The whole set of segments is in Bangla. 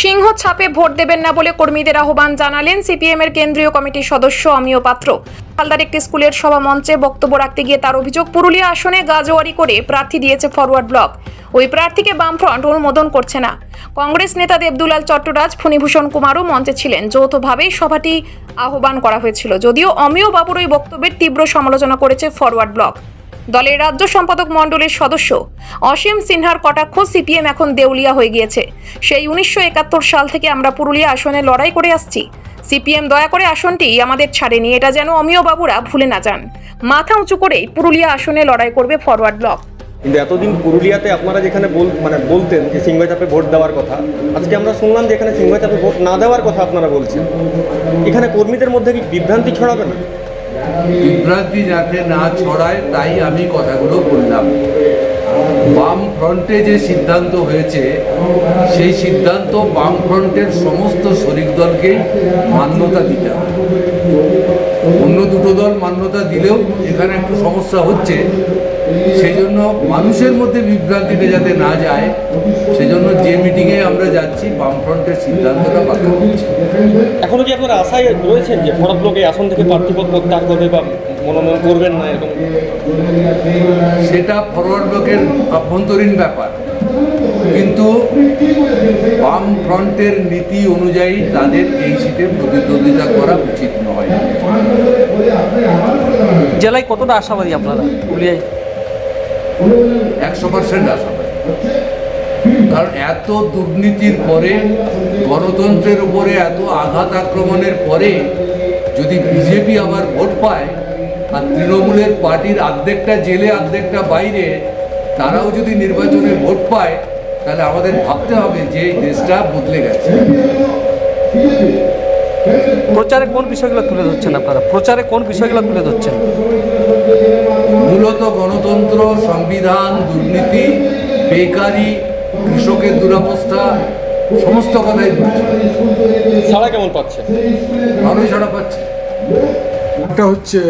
সিংহ ছাপে ভোট দেবেন না বলে কর্মীদের আহ্বান জানালেন সিপিএম এর কেন্দ্রীয় কমিটির সদস্য অমিয় পাত্র। হালদার একটি স্কুলের সভা মঞ্চে বক্তব্য রাখতে গিয়ে তার অভিযোগ, পুরুলিয়া আসনে গাজোয়ারি করে প্রার্থী দিয়েছে ফরওয়ার্ড ব্লক। ওই প্রার্থীকে বামফ্রন্ট অনুমোদন করছে না। কংগ্রেস নেতা দেবদুলাল চট্টরাজ, ফণীভূষণ কুমারও মঞ্চে ছিলেন। যৌথভাবেই সভাটি আহ্বান করা হয়েছিল। যদিও অমিয় বাবুর ওই বক্তব্যের তীব্র সমালোচনা করেছে ফরওয়ার্ড ব্লক। দলের রাজ্য সম্পাদক মণ্ডলীর সদস্য অসীম সিনহার কটাক্ষ সিপিএম এখন দেউলিয়া হয়ে গিয়েছে। সেই উনিশশো একাত্তর সাল থেকে আমরা পুরুলিয়া আসনে লড়াই করে আসছি। সিপিএম দয়া করে আসনটি আমাদের ছাড়েনি, এটা যেন অমিয় বাবুরা ভুলে না যান। মাথা উঁচু করেই পুরুলিয়া আসনে লড়াই করবে ফরওয়ার্ড ব্লক। কিন্তু এতদিন পুরুলিয়াতে আপনারা যেখানে বল মানে বলতেন যে সিংহচাপে ভোট দেওয়ার কথা, আজকে আমরা শুনলাম যে এখানে সিংহচাপে ভোট না দেওয়ার কথা আপনারা বলছেন। এখানে কর্মীদের মধ্যে কি বিভ্রান্তি ছড়াবে না? বিভ্রান্তি যাতে না ছড়ায়, তাই আমি কথাগুলো বললাম। বাম ফ্রন্টে যে সিদ্ধান্ত হয়েছে, সেই সিদ্ধান্ত বাম ফ্রন্টের সমস্ত শরিক দলকেই মান্যতা দিতে হবে। অন্য দুটো দল মান্যতা দিলেও এখানে একটু সমস্যা হচ্ছে। সেই জন্য মানুষের মধ্যে বিভ্রান্তিটা যাতে না যায় সেজন্য যে মিটিংয়ে আমরা যাচ্ছি বামফ্রন্টের সিদ্ধান্তটা বাতিল হচ্ছে। এখনও কি আপনারা আশায় রয়েছেন যে ফরক ব্লকে আসন থেকে প্রার্থীপদ প্রত্যাগ করবে বা মনোনয়ন করবেন না এরকম? সেটা ফরওয়ার্ড ব্লকের আভ্যন্তরীণ ব্যাপার। কিন্তু বাম ফ্রন্টের নীতি অনুযায়ী তাদের এই সিটে প্রতিদ্বন্দ্বিতা করা উচিত নয়। জেলায় কতটা আশাবাদী আপনারা পুরুলিয়ায়? একশো পার্সেন্ট আশাবাদী কারণ এত দুর্নীতির পরে, গণতন্ত্রের উপরে এত আঘাত আক্রমণের পরে যদি বিজেপি আবার ভোট পায় আর তৃণমূলের পার্টির অর্ধেকটা জেলে অর্ধেকটা বাইরে, তারাও যদি নির্বাচনে ভোট পায়, তাহলে আমাদের ভাবতে হবে যে এই দেশটা বদলে গেছে। প্রচারে কোন বিষয়গুলো তুলে ধরছেন আপনারা? প্রচারে কোন বিষয়গুলো তুলে ধরছেন? মূলত গণতন্ত্র সংবিধান দুর্নীতি বেকারি কৃষকের দুরবস্থা সমস্ত কথাই বলছে। সাড়া কেমন পাচ্ছে? ভালোই ছাড়া পাচ্ছে। একটা হচ্ছে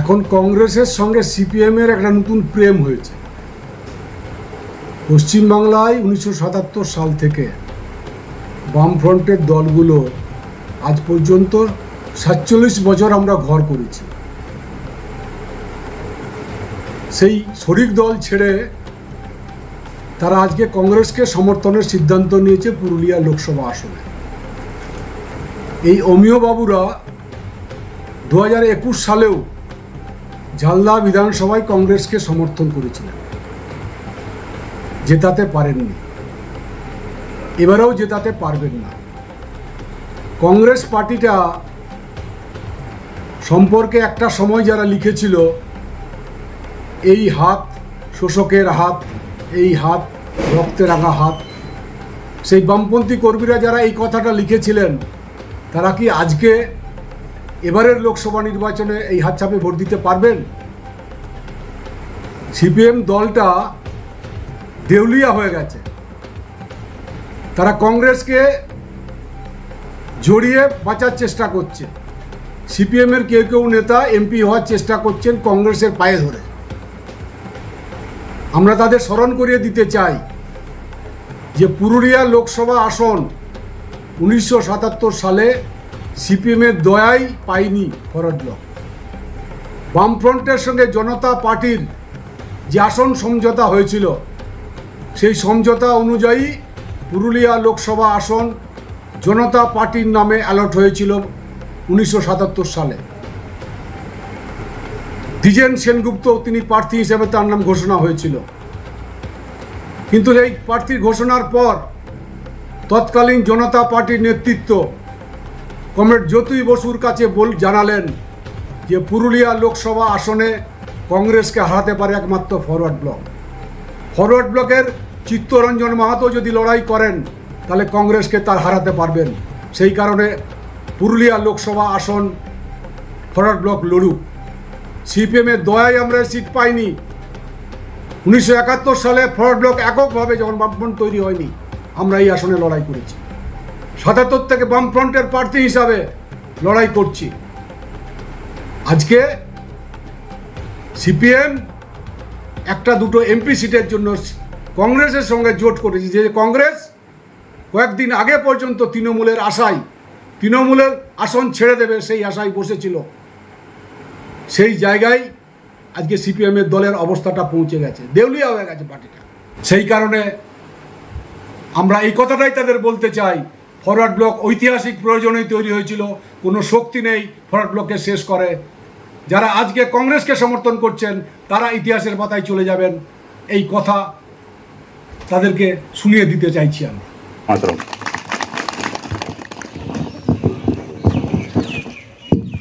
এখন কংগ্রেসের সঙ্গে সিপিএমের একটা নতুন প্রেম হয়েছে। পশ্চিমবাংলায় উনিশশো সাতাত্তর সাল থেকে বামফ্রন্টের দলগুলো আজ পর্যন্ত সাতচল্লিশ বছর আমরা ঘর করেছি। সেই শরিক দল ছেড়ে তারা আজকে কংগ্রেসকে সমর্থনের সিদ্ধান্ত নিয়েছে পুরুলিয়া লোকসভা আসনে। এই অমিয় বাবুরা দু হাজার একুশ সালেও ঝালদা বিধানসভায় কংগ্রেসকে সমর্থন করেছিলেন। জেতাতে পারেননি। এবারেও জেতাতে পারবেন না। কংগ্রেস পার্টিটা সম্পর্কে একটা সময় যারা লিখেছিল এই হাত, শোষকের হাত, এই হাত, রক্তে রাখা হাত। সেই বামপন্থী কর্মীরা যারা এই কথাটা লিখেছিলেন, তারা কি আজকে এবারের লোকসভা নির্বাচনে এই হাত ছাপে ভোট দিতে পারবেন? সিপিএম দলটা দেউলিয়া হয়ে গেছে। তারা কংগ্রেসকে জড়িয়ে বাঁচার চেষ্টা করছে। সিপিএমের কেউ কেউ নেতা, এমপি হওয়ার চেষ্টা করছেন কংগ্রেসের পায়ে ধরে। আমরা তাদের স্মরণ করিয়ে দিতে চাই যে পুরুলিয়া লোকসভা আসন উনিশশো সাতাত্তর সালে সিপিএমের দয়াই ফরওয়ার্ড ব্লক। বামফ্রন্টের সঙ্গে জনতা পার্টির যে আসন সমঝোতা হয়েছিল, সেই সমঝোতা অনুযায়ী পুরুলিয়া লোকসভা আসন জনতা পার্টির নামে অ্যালট হয়েছিল উনিশশো সাতাত্তর সালে। দ্বিজেন সেনগুপ্ত তিনি প্রার্থী হিসেবে তার নাম ঘোষণা হয়েছিল। কিন্তু এই প্রার্থীর ঘোষণার পর তৎকালীন জনতা পার্টির নেতৃত্ব কমরেড জ্যোতি বসুর কাছে বল জানালেন যে পুরুলিয়া লোকসভা আসনে কংগ্রেসকে হারাতে পারে একমাত্র ফরওয়ার্ড ব্লক। ফরওয়ার্ড ব্লকের চিত্তরঞ্জন মাহাতো যদি লড়াই করেন, তাহলে কংগ্রেসকে তার হারাতে পারবেন। সেই কারণে পুরুলিয়া লোকসভা আসন ফরওয়ার্ড ব্লক লড়ুক। সিপিএমের দয়ায় আমরা সিট পাইনি। উনিশশো একাত্তর সালে ফরওয়ার্ড ব্লক এককভাবে যখন বামফ্রন্ট তৈরি হয়নি, আমরা এই আসনে লড়াই করেছি। সাতাত্তর থেকে বামফ্রন্টের প্রার্থী হিসাবে লড়াই করছি। আজকে সিপিএম একটা দুটো এমপি সিটের জন্য কংগ্রেসের সঙ্গে জোট করেছে। যে কংগ্রেস কয়েকদিন আগে পর্যন্ত তৃণমূলের আশায়, তৃণমূলের আসন ছেড়ে দেবে সেই আশায় বসেছিল। সেই জায়গায় আজকে সিপিএমের দলের অবস্থাটা পৌঁছে গেছে। দেউলিয়া হয়ে গেছে পার্টিটা। সেই কারণে আমরা এই কথাটাই তাদের বলতে চাই। ফরওয়ার্ড ব্লক ঐতিহাসিক প্রয়োজনেই তৈরি হয়েছিল, কোনো শক্তি নেই ফরওয়ার্ড ব্লককে শেষ করে। যারা আজকে কংগ্রেসকে সমর্থন করছেন, তারা ইতিহাসের পাতায় চলে যাবেন। এই কথা তাদেরকে শুনিয়ে দিতে চাইছি আমরা।